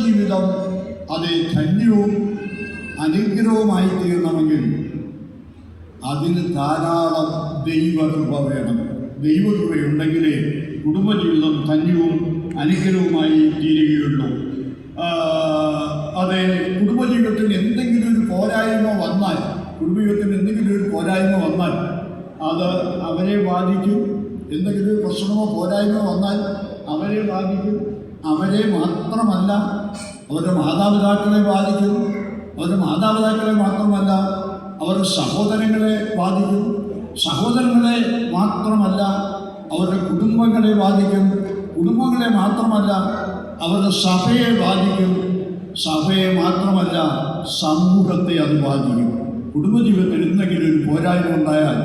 ജീവിതം അത് ധന്യവും അനുഗ്രഹവുമായി തീരണമെങ്കിൽ അതിന് ധാരാളം ദൈവകൃപ വേണം. ദൈവകൃപയുണ്ടെങ്കിലേ കുടുംബജീവിതം ധന്യവും അനുഗ്രഹവുമായി തീരുകയുള്ളൂ. അതെ കുടുംബജീവിതത്തിൽ എന്തെങ്കിലും ഒരു പോരായ്മ വന്നാൽ കുടുംബജീവിതത്തിൽ എന്തെങ്കിലും ഒരു പോരായ്മ വന്നാൽ അത് അവരെ ബാധിക്കും. എന്തെങ്കിലും ഒരു പ്രശ്നമോ പോരായ്മയോ വന്നാൽ അവരെ ബാധിക്കും. അവരെ മാത്രമല്ല അവരുടെ മാതാപിതാക്കളെ ബാധിക്കും അവരുടെ മാതാപിതാക്കളെ മാത്രമല്ല അവരുടെ സഹോദരങ്ങളെ ബാധിക്കും സഹോദരങ്ങളെ മാത്രമല്ല അവരുടെ കുടുംബങ്ങളെ ബാധിക്കും. കുടുംബങ്ങളെ മാത്രമല്ല അവരുടെ സഭയെ ബാധിക്കും. സഭയെ മാത്രമല്ല സമൂഹത്തെ അത് ബാധിക്കും. കുടുംബജീവിതത്തിൽ എന്തെങ്കിലും ഒരു പോരായ്മ ഉണ്ടായാൽ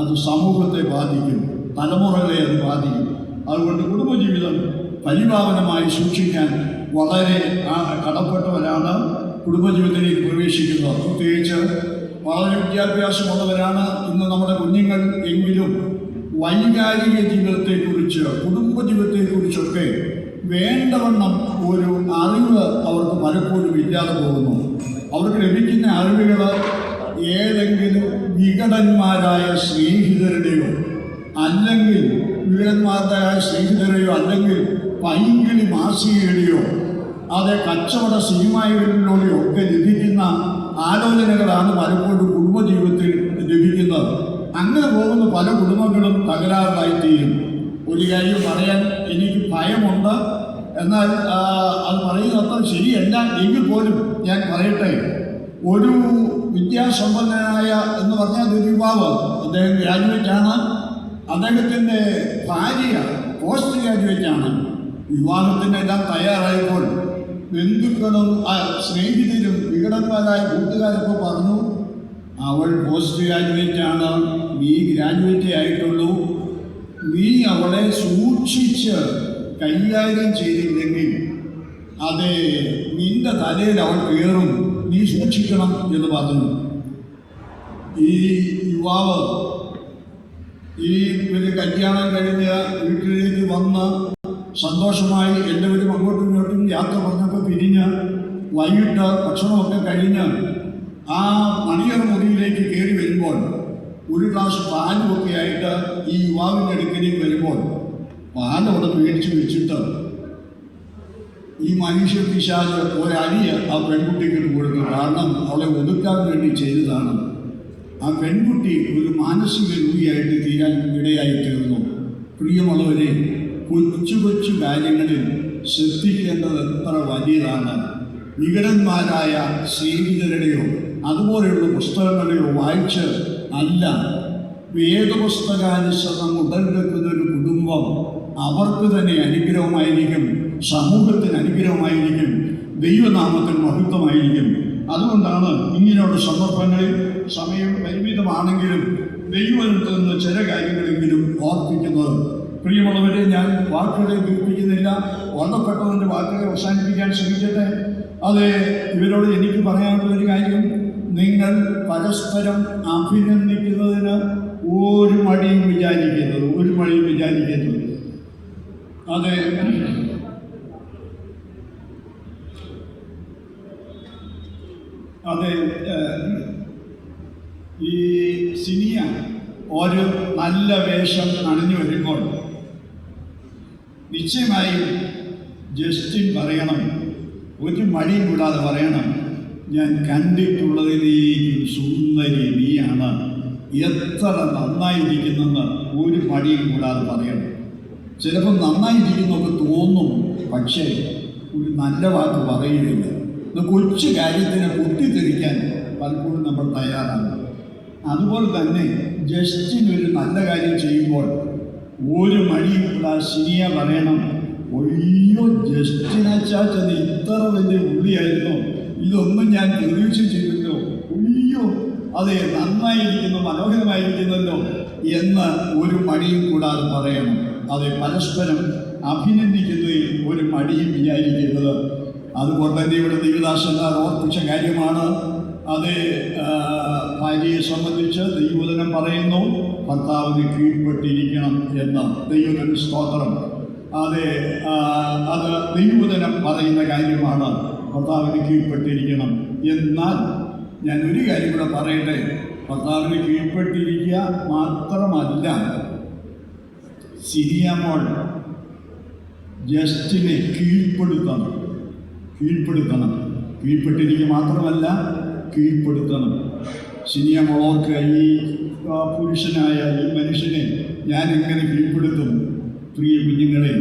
അത് സമൂഹത്തെ ബാധിക്കും. തലമുറകളെ അത് ബാധിക്കും. അതുകൊണ്ട് കുടുംബജീവിതം പരിപാവനമായി സൂക്ഷിക്കാൻ വളരെ കടപ്പെട്ടവരാണ് കുടുംബജീവിതത്തിൽ പ്രവേശിക്കുന്നത്. പ്രത്യേകിച്ച് വളരെ വിദ്യാഭ്യാസമുള്ളവരാണ് ഇന്ന് നമ്മുടെ കുഞ്ഞുങ്ങൾ എങ്കിലും വൈകാരിക ജീവിതത്തെക്കുറിച്ച് കുടുംബജീവിതത്തെക്കുറിച്ചൊക്കെ വേണ്ടവണ്ണം ഒരു അറിവ് അവർക്ക് പലപ്പോഴും ഇല്ലാതെ പോകുന്നു. അവർക്ക് ലഭിക്കുന്ന അറിവുകൾ ഏതെങ്കിലും വികടന്മാരായ സ്നേഹിതരുടെയോ അല്ലെങ്കിൽ വികടന്മാരായ സ്നേഹിതരെയോ അല്ലെങ്കിൽ പൈങ്കിളി മാസികയുടെയോ അത് കച്ചവട സിനിമകളിലൂടെയോ ഒക്കെ ലഭിക്കുന്ന ആലോചനകളാണ് പലപ്പോഴും കുടുംബജീവിതത്തിൽ ലഭിക്കുന്നത്. അങ്ങനെ പോകുന്ന പല കുടുംബങ്ങളും തകരാറിലായിത്തീരും ഒരു കാര്യം പറയാൻ എനിക്ക് ഭയമുണ്ട്. എന്നാൽ അത് പറയുന്നത് അത്ര ശരിയല്ല. എങ്കിൽ പോലും ഞാൻ പറയട്ടെ. ഒരു വിദ്യാസമ്പന്നനായ എന്ന് പറഞ്ഞാൽ ഒരു യുവാവ്. അദ്ദേഹം ഗ്രാജുവേറ്റ് ആണ് അദ്ദേഹത്തിന്റെ ഭാര്യ പോസ്റ്റ് ഗ്രാജുവേറ്റ് ആണ് വിവാഹത്തിന് എല്ലാം തയ്യാറായപ്പോൾ ബന്ധുക്കളും ആ, സ്നേഹിതരും വികടന്മാരായ കൂട്ടുകാരൊക്കെ പറഞ്ഞു അവൾ പോസ്റ്റ് ഗ്രാജുവേറ്റ് ആണ് നീ ഗ്രാജുവേറ്റ് ആയിട്ടുള്ളൂ. നീ അവളെ സൂക്ഷിച്ച് കൈകാര്യം ചെയ്തില്ലെങ്കിൽ അതെ നിന്റെ തലയിൽ അവൾ കയറും. നീ സൂക്ഷിക്കണം എന്ന് പറഞ്ഞു. ഈ യുവാവ് ഈ ഒരു കല്യാണം കഴിഞ്ഞ് വീട്ടിലേക്ക് വന്ന് സന്തോഷമായി എല്ലാവരും അങ്ങോട്ടും ഇങ്ങോട്ടും യാത്ര പറഞ്ഞപ്പോൾ പിരിഞ്ഞ് വൈകിട്ട് ഭക്ഷണമൊക്കെ കഴിഞ്ഞ് ആ മണിയറ മുറിയിലേക്ക് കയറി വരുമ്പോൾ ഒരു ഗ്ലാസ് പാലുമൊക്കെ ആയിട്ട് ഈ യുവാവിന്റെ അടുക്കലേക്ക് വരുമ്പോൾ പാലവിടെ മേടിച്ച് വെച്ചിട്ട് ഈ മനുഷ്യ പിശാജ് ഒരരിയ ആ പെൺകുട്ടിക്ക് കൊടുക്കും കാരണം അവളെ ഒതുക്കാൻ വേണ്ടി ചെയ്തതാണ്. ആ പെൺകുട്ടി ഒരു മാനസിക രോഗിയായിട്ട് തീരാൻ ഇടയായി തീർന്നു. പ്രിയമുള്ളവരെ കൊച്ചു കൊച്ചു കാര്യങ്ങളിൽ ശ്രദ്ധിക്കേണ്ടത് എത്ര വലിയതാണ്. വികടന്മാരായ സ്നേഹിതരുടെയോ അതുപോലെയുള്ള പുസ്തകങ്ങളെയോ വായിച്ച് അല്ല. വേദപുസ്തകാനുസരണം ഉടലെടുക്കുന്ന ഒരു കുടുംബം അവർക്ക് തന്നെ അനുഗ്രഹമായിരിക്കും സമൂഹത്തിന് അനുഗ്രഹമായിരിക്കും ദൈവനാമത്തിന് മഹത്വമായിരിക്കും. അതുകൊണ്ടാണ് ഇങ്ങനെയുള്ള സന്ദർഭങ്ങളിൽ സമയം പരിമിതമാണെങ്കിലും ദൈവത്തിൽ നിന്ന് ചില കാര്യങ്ങളെങ്കിലും ഓർപ്പിക്കുന്നത് പ്രിയമുള്ളവരെ ഞാൻ വാക്കുകളെ ദീർഘിക്കുന്നില്ല ഓർമ്മപ്പെട്ടതിന്റെ വാക്കുകളെ അവസാനിപ്പിക്കാൻ ശ്രമിക്കട്ടെ? അത് ഇവരോട് എനിക്ക് പറയാനുള്ള ഒരു കാര്യം. നിങ്ങൾ പരസ്പരം അഭിനന്ദിക്കുന്നതിന് ഒരു മടിയും വിചാരിക്കരുത്. ഒരു മടിയും വിചാരിക്കരുത്. അതെ. അതെ ഈ സിനിയ ഒരു നല്ല വേഷം അണിഞ്ഞു വരുമ്പോൾ നിശ്ചയമായും ജസ്റ്റിൻ പറയണം. ഒരു മടിയും കൂടാതെ പറയണം. ഞാൻ കണ്ടിട്ടുള്ളതിലേക്കും സുന്ദരി നീയാണ്. എത്ര നന്നായിരിക്കുന്നെന്ന് ഒരു മടിയും കൂടാതെ പറയണം. ചിലപ്പോൾ നന്നായിരിക്കുന്നൊക്കെ തോന്നും. പക്ഷേ ഒരു നല്ല വാക്ക് പറയുകയില്ല കൊച്ചു കാര്യത്തിനെ പൊട്ടിത്തെറിക്കാൻ പലപ്പോഴും നമ്മൾ തയ്യാറാണ്. അതുപോലെ തന്നെ ജസ്റ്റിൻ ഒരു നല്ല കാര്യം ചെയ്യുമ്പോൾ ഒരു കൂടാതെ ശരിയ പറയണം ഒയ്യോ ജസ്റ്റിനെ ചാച്ചത് ഇത്ര വലിയ ഉള്ളിയായിരുന്നു. ഇതൊന്നും ഞാൻ പ്രതീക്ഷിച്ചില്ലല്ലോ ഒയ്യോ അതെ നന്നായിരിക്കുന്നു മനോഹരമായിരിക്കുന്നല്ലോ എന്ന് ഒരു മടിയും കൂടാതെ പറയണം. അതെ പരസ്പരം അഭിനന്ദിക്കുന്നതിൽ ഒരു മടിയും വിചാരിക്കുന്നത് അതുകൊണ്ട് തന്നെ ഇവിടെ ദൈവദാസന്മാർ ഓർപ്പിച്ച കാര്യമാണ് അത് ഭാര്യയെ സംബന്ധിച്ച് ദൈവദനം പറയുന്നു ഭർത്താവിന് കീഴ്പ്പെട്ടിരിക്കണം എന്ന്. ദൈവദന സ്തോത്രം. അതെ അത് ദൈവദനം പറയുന്ന കാര്യമാണ്. ഭർത്താവിന് കീഴ്പ്പെട്ടിരിക്കണം എന്നാൽ ഞാൻ ഒരു കാര്യം കൂടെ പറയട്ടെ. ഭർത്താവിന് കീഴ്പ്പെട്ടിരിക്കുക മാത്രമല്ല സിരിയമോൾ ജസ്റ്റിനെ കീഴ്പ്പെടുത്തണം. കീഴ്പ്പെടുത്തണം. കീഴ്പ്പെട്ടിരിക്കുക മാത്രമല്ല കീഴ്പ്പെടുത്തണം. സിനിയമോൾക്ക് ഈ പുരുഷനായ ഈ മനുഷ്യനെ ഞാൻ എങ്ങനെ കീഴ്പ്പെടുത്തും? പ്രിയ കുഞ്ഞുങ്ങളെ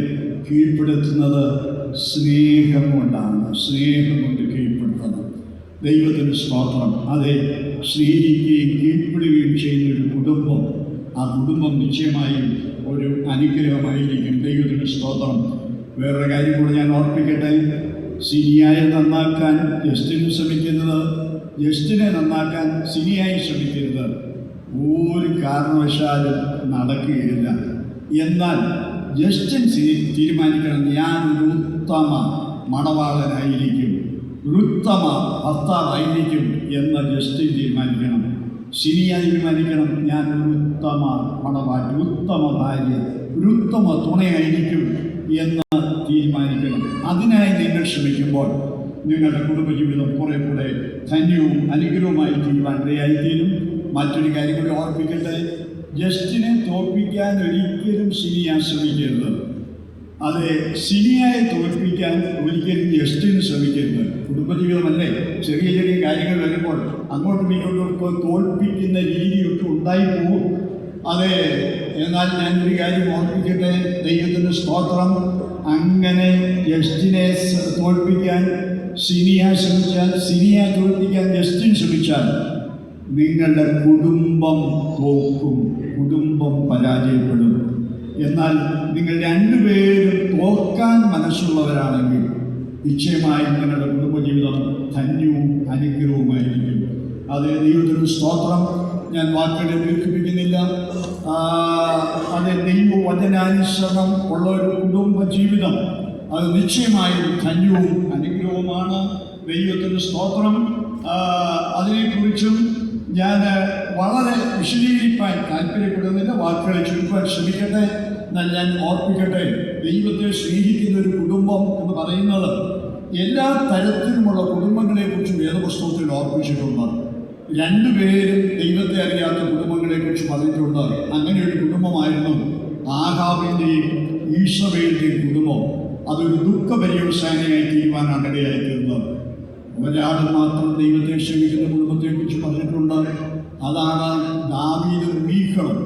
കീഴ്പ്പെടുത്തുന്നത് സ്നേഹം കൊണ്ടാണ്. സ്നേഹം കൊണ്ട് കീഴ്പ്പെടുത്തണം. ദൈവത്തിന് സ്തോത്രം. അതെ സ്നേഹിക്കുകയും കീഴ്പ്പെടുകയും ചെയ്യുന്ന ഒരു കുടുംബം ആ കുടുംബം നിശ്ചയമായും ഒരു അനുഗ്രഹമായിരിക്കും. ദൈവത്തിന് സ്തോത്രം. വേറൊരു കാര്യം കൂടെ ഞാൻ ഓർപ്പിക്കട്ടെ. സിനിയായ നന്നാക്കാൻ ജസ്റ്റിന് ശ്രമിക്കുന്നത് ജസ്റ്റിനെ നന്നാക്കാൻ സിനിയായി ശ്രമിക്കരുത്. ഒരു കാരണവശാലും നടക്കുകയില്ല. എന്നാൽ ജസ്റ്റിൻ തീരുമാനിക്കണം. ഞാൻ ഒരു ഉത്തമ മണവാളനായിരിക്കും. ഉത്തമ ഭർത്താവായിരിക്കും എന്ന് ജസ്റ്റിൻ തീരുമാനിക്കണം. ശരിയായി തീരുമാനിക്കണം. ഞാൻ ഒരു ഉത്തമ മണവാട്ടി ഉത്തമ ഭാര്യ ഒരു ഉത്തമ തുണയായിരിക്കും എന്ന് തീരുമാനിക്കണം. അതിനായി നിങ്ങൾ ശ്രമിക്കുമ്പോൾ നിങ്ങളുടെ കുടുംബജീവിതം കുറെ കൂടെ ധന്യവും അനുഗ്രഹവുമായി തീരുവാൻ ഇടയായിത്തീരും മറ്റൊരു കാര്യം കൂടി ഓർപ്പിക്കട്ടെ. ജസ്റ്റിനെ തോൽപ്പിക്കാൻ ഒരിക്കലും സിനിയ ശ്രമിക്കരുത്. അത് സിനിയായി തോൽപ്പിക്കാൻ ഒരിക്കലും ജസ്റ്റിന് ശ്രമിക്കരുത്. കുടുംബജീവിതമല്ലേ? ചെറിയ ചെറിയ കാര്യങ്ങൾ വരുമ്പോൾ അങ്ങോട്ടും ഇങ്ങോട്ടും തോൽപ്പിക്കുന്ന രീതിയൊക്കെ ഉണ്ടായി പോകും അതെ എന്നാൽ ഞാനൊരു കാര്യം ഓർപ്പിക്കട്ടെ. ദൈവത്തിന്റെ സ്തോത്രം. അങ്ങനെ ജസ്റ്റിനെ തോൽപ്പിക്കാൻ സിനിയ ശ്രമിച്ചാൽ സിനിയ തോൽപ്പിക്കാൻ ജസ്റ്റിൻ ശ്രമിച്ചാൽ നിങ്ങളുടെ കുടുംബം തോക്കും കുടുംബം പരാജയപ്പെടും. എന്നാൽ നിങ്ങൾ രണ്ടുപേരും തോക്കാൻ മനസ്സുള്ളവരാണെങ്കിൽ നിശ്ചയമായും നിങ്ങളുടെ കുടുംബജീവിതം ധന്യവും അനുഗ്രഹവുമായിരിക്കും. അത് ദൈവത്തിന് സ്തോത്രം. ഞാൻ വാക്കുകളെ ദീർഘിപ്പിക്കുന്നില്ല. അത് ദൈവവചനാനുസരണം ഉള്ള ഒരു കുടുംബ ജീവിതം അത് നിശ്ചയമായും ധന്യവും അനുഗ്രഹവുമാണ് ദൈവത്തിന് സ്തോത്രം. അതിനെക്കുറിച്ചും ഞാൻ വളരെ വിശദീകരിക്കാൻ താല്പര്യപ്പെടുന്നില്ല. വാക്കുകളെ ചുരുക്കാൻ ശ്രമിക്കട്ടെ. എന്നാൽ ഞാൻ ഓർപ്പിക്കട്ടെ ദൈവത്തെ സ്നേഹിക്കുന്ന ഒരു കുടുംബം എന്ന് പറയുന്നത് എല്ലാ തരത്തിലുമുള്ള കുടുംബങ്ങളെക്കുറിച്ചും വേദപുസ്തകത്തിൽ ഓർപ്പിച്ചിട്ടുണ്ട്. രണ്ടുപേരും ദൈവത്തെ അറിയാത്ത കുടുംബങ്ങളെക്കുറിച്ച് പറഞ്ഞിട്ടുണ്ട് അങ്ങനെ ഒരു കുടുംബമായിരുന്നു ആഹാബിന്റെയും ഈശ്വരയുടെയും കുടുംബം. അതൊരു ദുഃഖ പര്യവസാനിയായി തീരുവാനാണ് ഇടയായി തീർന്നത്. ഒരാൾ മാത്രം ദൈവത്തെ ക്ഷമിക്കുന്ന കുടുംബത്തെക്കുറിച്ച് പറഞ്ഞിട്ടുണ്ട്. അതാണ് ദാവീദ് വീക്ഷണം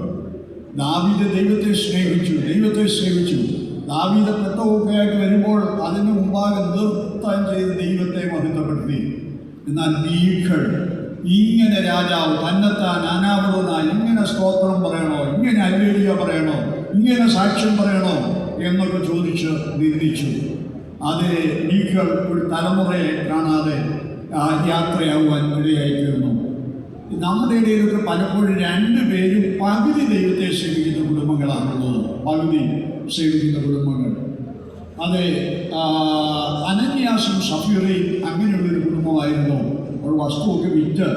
ദാവീദ് ദൈവത്തെ സ്നേഹിച്ചു ദൈവത്തെ സ്നേഹിച്ചു. ദാവീദ് പെട്ടവൊക്കെയായിട്ട് വരുമ്പോൾ അതിന് മുമ്പാകെ നൃത്തം ചെയ്ത് ദൈവത്തെ മഹത്വപ്പെടുത്തി. എന്നാൽ മീഖൾ ഇങ്ങനെ രാജാവ് തന്നെത്താൻ അനാവൃതനായി ഇങ്ങനെ സ്തോത്രം പറയണോ? ഇങ്ങനെ അല്ലേലിയ പറയണോ? ഇങ്ങനെ സാക്ഷ്യം പറയണോ? എന്നൊക്കെ ചോദിച്ച് നിന്ദിച്ചു അത് നീക്കൾ ഒരു തലമുറയെ കാണാതെ ആ, യാത്രയാകുവാൻ ഇടയായിത്തീർന്നു. നമ്മുടെ ഇടയിലൊക്കെ പലപ്പോഴും രണ്ടുപേരും പകുതി ദൈവത്തെ സേവിക്കുന്ന കുടുംബങ്ങളാണുള്ളത്. പകുതി സേവിക്കുന്ന കുടുംബങ്ങൾ. അത് അനന്യാസും സഫീറയും അങ്ങനെയുള്ളൊരു കുടുംബമായിരുന്നു. ഒരു വസ്തുവൊക്കെ വിറ്റ്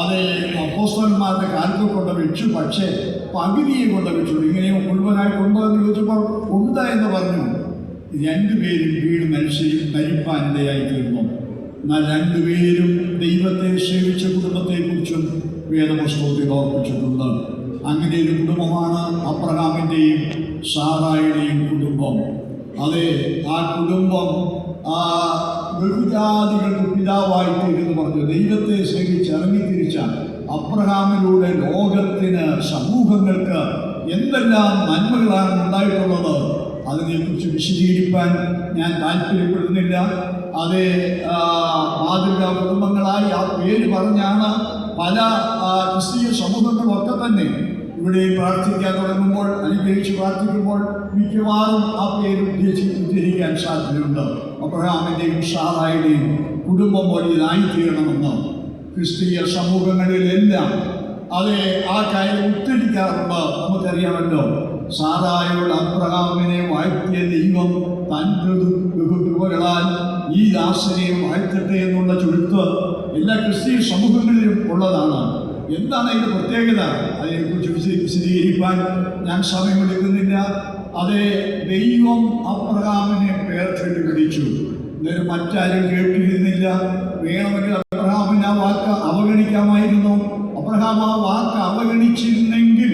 അത് അപ്പോസ്തന്മാരുടെ കാലത്ത് കൊണ്ട് വെച്ചു പക്ഷേ പകുതിയെ കൊണ്ട് വെച്ചു ഇങ്ങനെ മുഴുവനായി കൊണ്ടുവന്ന് ചോദിച്ചപ്പോൾ ഉണ്ട് എന്ന് പറഞ്ഞു. രണ്ടുപേരും വീട് മനുഷ്യരും മരിപ്പാൻ ഇടയായി തീർന്നു. എന്നാൽ രണ്ടുപേരും ദൈവത്തെ സേവിച്ച കുടുംബത്തെക്കുറിച്ചും വേദപുസ്തകത്തിൽ ഓർപ്പിച്ചിട്ടുണ്ട് അങ്ങനെ ഒരു കുടുംബമാണ് അബ്രഹാമിന്റെയും സാറായുടെയും കുടുംബം. അതെ ആ കുടുംബം ആ ബഹുജാതികൾക്ക് പിതാവായി തീരുന്നു പറഞ്ഞു. ദൈവത്തെ സേവിച്ച് ഇറങ്ങിത്തിരിച്ച അബ്രഹാമിലൂടെ ലോകത്തിന് സമൂഹങ്ങൾക്ക് എന്തെല്ലാം നന്മകളാണ് ഉണ്ടായിട്ടുള്ളത് അതിനെക്കുറിച്ച് വിശദീകരിക്കാൻ ഞാൻ താല്പര്യപ്പെടുന്നില്ല. അതേ മാതൃകാ കുടുംബങ്ങളായി ആ പേര് പറഞ്ഞാണ് പല ക്രിസ്തീയ സമൂഹങ്ങളൊക്കെ തന്നെ ഇവിടെ പ്രാർത്ഥിക്കാൻ തുടങ്ങുമ്പോൾ അനുഗ്രഹിച്ച് പ്രാർത്ഥിക്കുമ്പോൾ മിക്കവാറും ആ പേര് ഉദ്ദേശി- ഉദ്ധരിക്കാൻ സാധ്യതയുണ്ട്. അബ്രഹാമിന്റെയും ഷാറായുടെയും കുടുംബം വലിയതായിത്തീരണമെന്ന് ക്രിസ്തീയ സമൂഹങ്ങളിലെല്ലാം അതെ ആ കാര്യം ഉദ്ധരിക്കാറുണ്ട് നമുക്കറിയാമല്ലോ സാറായോട് അബ്രഹാമിനെ വാഴ്ത്തിയ ദൈവം തന്റെ ബഹുകൃപകളാൽ ഈ ദാസനെ വാഴ്ത്തട്ടെ എന്നുള്ള ചുരുത്ത് എല്ലാ ക്രിസ്തീയ സമൂഹങ്ങളിലും ഉള്ളതാണ്. എന്താണ് അതിന്റെ പ്രത്യേകത? അതിനെക്കുറിച്ച് വിശദീ- വിശദീകരിക്കാൻ ഞാൻ സമയമെടുക്കുന്നില്ല. അതെ ദൈവം അബ്രഹാമിനെ പേർച്ചിട്ട് പിടിച്ചു ഇതൊരു മറ്റാരും കേട്ടിരുന്നില്ല. വേണമെങ്കിൽ ആ വാക്ക് അവഗണിക്കാമായിരുന്നു. അബ്രഹാം ആ വാക്ക് അവഗണിച്ചിരുന്നെങ്കിൽ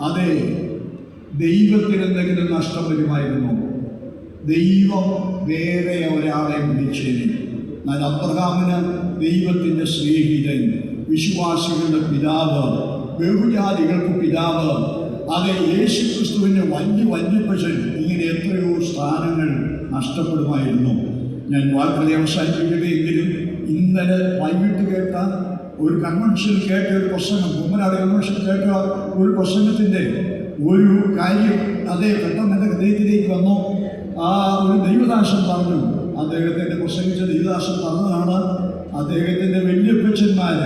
അതെ ദൈവത്തിന് എന്തെങ്കിലും നഷ്ടം വരുമായിരുന്നു. ദൈവം വേറെ ഒരാളെ വിളിച്ചേനെ. എന്നാൽ അബ്രഹാമിന് ദൈവത്തിന്റെ സ്നേഹിതൻ വിശ്വാസികളുടെ പിതാവ് ബഹുജാതികൾക്ക് പിതാവ് അതെ യേശു ക്രിസ്തുവിന്റെ വലിയ വല്യപ്പച്ചൻ ഇങ്ങനെ എത്രയോ സ്ഥാനങ്ങൾ നഷ്ടപ്പെടുമായിരുന്നു. ഞാൻ വാക്കുകളെ അവസാനിപ്പിക്കട്ടെ എങ്കിലും ഇന്നലെ വൈകിട്ട് കേട്ട ഒരു കൺവെൻഷനിൽ കേട്ട ഒരു പ്രസംഗം. കുമ്മനാട് കൺവെൻഷൻ കേട്ട ഒരു പ്രസംഗത്തിന്റെ ഒരു കാര്യം അതേ പെട്ടെന്ന് എന്റെ ഹൃദയത്തിലേക്ക് വന്നു. ആ ഒരു ദൈവദാസൻ പറഞ്ഞു അദ്ദേഹത്തിന്റെ പ്രസംഗിച്ച ദൈവദാസൻ പറഞ്ഞതാണ് അദ്ദേഹത്തിന്റെ വല്യപ്പച്ചന്മാർ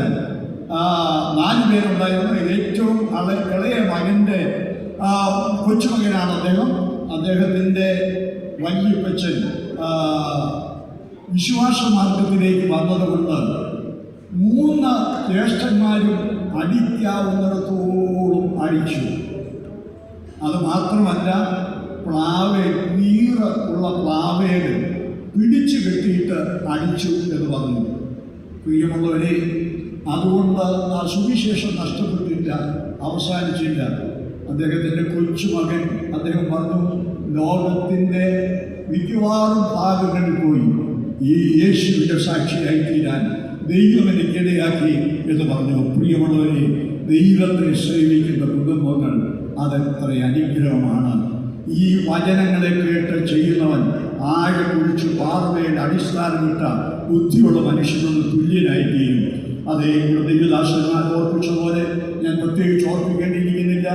നാല് പേരുണ്ടായിരുന്നു ഏറ്റവും അള ഇളയ മകന്റെ കൊച്ചുമകനാണ് അദ്ദേഹം. അദ്ദേഹത്തിന്റെ വല്യപ്പച്ചൻ വിശ്വാസ മാർഗത്തിലേക്ക് വന്നതുകൊണ്ട് മൂന്ന് ജ്യേഷ്ഠന്മാരും അടിക്കാവുന്നിടത്തോളം അടിച്ചു അത് മാത്രമല്ല പ്ലാവേ നീറ ഉള്ള പ്ലാവേൽ പിടിച്ചു കെട്ടിയിട്ട് അടിച്ചു എന്ന് പറഞ്ഞു. പ്രിയമുള്ളവരെ അതുകൊണ്ട് ആ സുവിശേഷം നഷ്ടപ്പെട്ടില്ല അവസാനിച്ചില്ല. അദ്ദേഹത്തിന്റെ കൊച്ചുമകൻ അദ്ദേഹം പറഞ്ഞു ലോകത്തിന്റെ മിക്കവാറും ഭാഗങ്ങളിൽ പോയി. ഈ യേശുവിന്റെ സാക്ഷിയായി തീരാൻ ദൈവം എനിക്കിടയാക്കി എന്ന് പറഞ്ഞു. പ്രിയമുള്ളവരെ ദൈവത്തെ സേവിക്കുന്ന കുടുംബങ്ങൾ അതെത്ര അനുഗ്രഹമാണ്. ഈ വചനങ്ങളെ കേട്ട് ചെയ്യുന്നവൻ ആകെ കുഴിച്ച് പാർവയുടെ അടിസ്ഥാനമിട്ട ബുദ്ധിയുള്ള മനുഷ്യനൊന്ന് തുല്യനായിരിക്കും അതേ ദൈവദാസന്മാർ ഓർപ്പിച്ച പോലെ ഞാൻ പ്രത്യേകിച്ച് ഓർപ്പിക്കേണ്ടിയിരിക്കുന്നില്ല.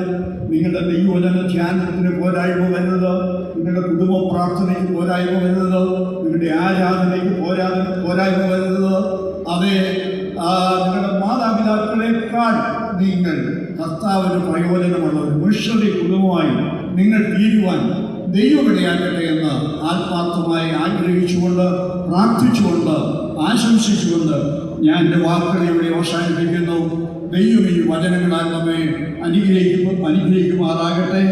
നിങ്ങളുടെ ദൈവവചന ധ്യാനത്തിന് പോരായ്മ വരുന്നത് നിങ്ങളുടെ കുടുംബ പ്രാർത്ഥനയ്ക്ക് പോരായ്മ വരുന്നത് നിങ്ങളുടെ ആരാധനയ്ക്ക് പോരാ പോരായ്മ വരുന്നത് അതേ നിങ്ങളുടെ മാതാപിതാക്കളെക്കാൾ നിങ്ങൾ കർത്താവിന് പ്രയോജനമുള്ള ഒരു മിഷണറി കുടുംബമായി നിങ്ങൾ തീരുവാൻ ദൈവമിടയാക്കട്ടെ എന്ന് ആത്മാർത്ഥമായി ആഗ്രഹിച്ചുകൊണ്ട് പ്രാർത്ഥിച്ചുകൊണ്ട് ആശംസിച്ചുകൊണ്ട് ഞാൻ എന്റെ വാക്കുകളെ ഇവിടെ അവസാനിപ്പിക്കുന്നു. ദൈവം ഈ വചനങ്ങളാൽ നമ്മെ അനുഗ്രഹിക്കും അനുഗ്രഹിക്കുമാറാകട്ടെ.